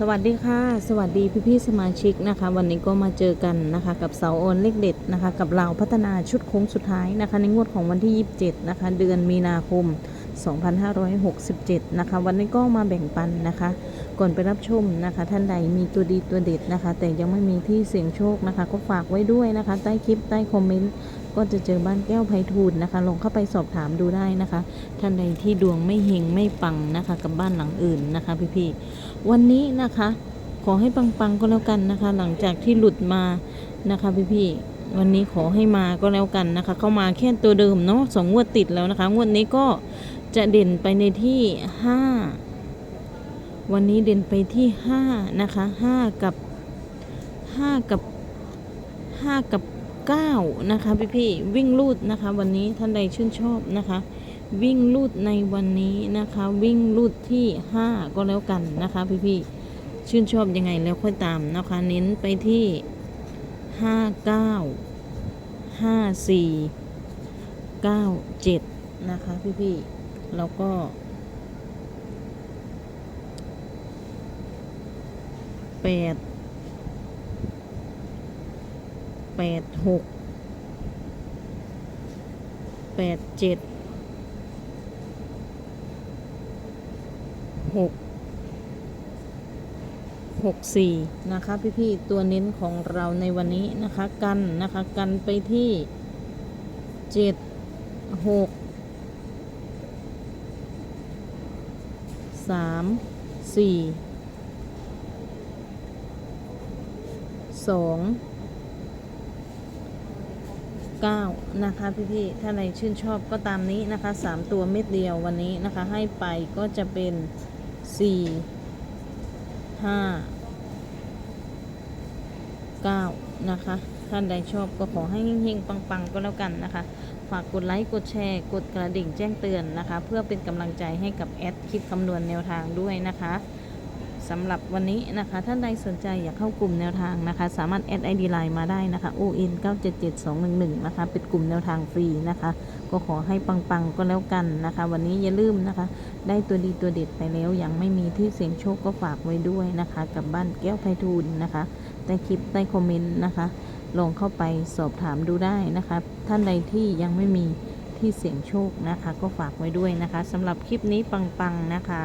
สวัสดีค่ะ สวัสดีพี่พี่ๆสมาชิกนะคะ วันนี้ก็มาเจอกันนะคะ กับเสาโอนเลขเด็ดนะคะ กับเราพัฒนาชุดโค้งสุดท้ายนะคะ ในงวดของวันที่ 27 นะคะ เดือนมีนาคม 2567 นะคะ วันนี้ก็มาแบ่งปันนะคะ ก่อนไปรับชมนะคะ ท่านใดมีตัวดีตัวเด็ดนะคะ แต่ยังไม่มีที่เสี่ยงโชคนะคะ ก็ฝากไว้ด้วยนะคะ ใต้คลิปใต้คอมเมนต์ ก็จะเจอบ้านแก้วไพฑูรย์นะคะ ลองเข้าไปสอบถามดูได้นะคะ ท่านใดที่ดวงไม่เฮงไม่ปังนะคะ กับบ้านหลังอื่นนะคะ พี่ๆวันนี้นะคะ ขอให้ปังๆก็แล้วกันนะคะ หลังจากที่หลุดมานะคะพี่ๆวันนี้ขอให้มาก็แล้วกันนะคะ เข้ามาแค่ตัวเดิมเนาะสองงวดติดแล้วนะคะ งวดนี้ก็จะเด่นไปในที่ห้าวันนี้เด่นไปที่ห้านะคะห้ากับห้ากับห้ากับ 9 นะคะพี่พี่วิ่งลูดนะคะ วันนี้ท่านใดชื่นชอบนะคะ วิ่งลูดในวันนี้นะคะ วิ่งลูดที่ 5 ก็แล้วกันนะคะพี่พี่ชื่นชอบยังไงแล้วค่อยตามนะคะ เน้นไปที่ 59 54 97 นะคะพี่พี่แล้วก็แปด แปดหกแปดเจ็ดหก64นะคะพี่ๆตัวเน้นของเราในวันนี้นะคะกันนะคะกันไปที่7 6 3 4 2 9 นะคะพี่ๆถ้าใครชื่นชอบก็ตามนี้นะคะ 3 ตัวเม็ดเดียววันนี้นะคะ ให้ไปก็จะเป็น4ห้าเก้านะคะ ท่านใดชอบก็ขอให้เฮงๆ ปังๆ ก็แล้วกันนะคะ ฝากกดไลค์ กดแชร์ กดกระดิ่งแจ้งเตือนนะคะ เพื่อเป็นกำลังใจให้กับแอดคิดคำนวณแนวทางด้วยนะคะ สำหรับวันนี้นะคะ ท่านใดสนใจอยากเข้ากลุ่มแนวทางนะคะ สามารถแอดไอดีไลน์มาได้นะคะ ON 977211นะคะเป็นกลุ่มแนวทางฟรีนะคะ ก็ขอให้ปังๆก็แล้วกันนะคะ วันนี้อย่าลืมนะคะ ได้ตัวดีตัวเด็ดไปแล้วยังไม่มีที่เสียงโชคก็ฝากไว้ด้วยนะคะ กับบ้านแก้วไพฑูรย์นะคะใต้คลิปใต้คอมเมนต์นะคะ ลองเข้าไปสอบถามดูได้นะคะ ท่านใดที่ยังไม่มีที่เสียงโชคนะคะ ก็ฝากไว้ด้วยนะคะสำหรับคลิปนี้ปังๆนะคะ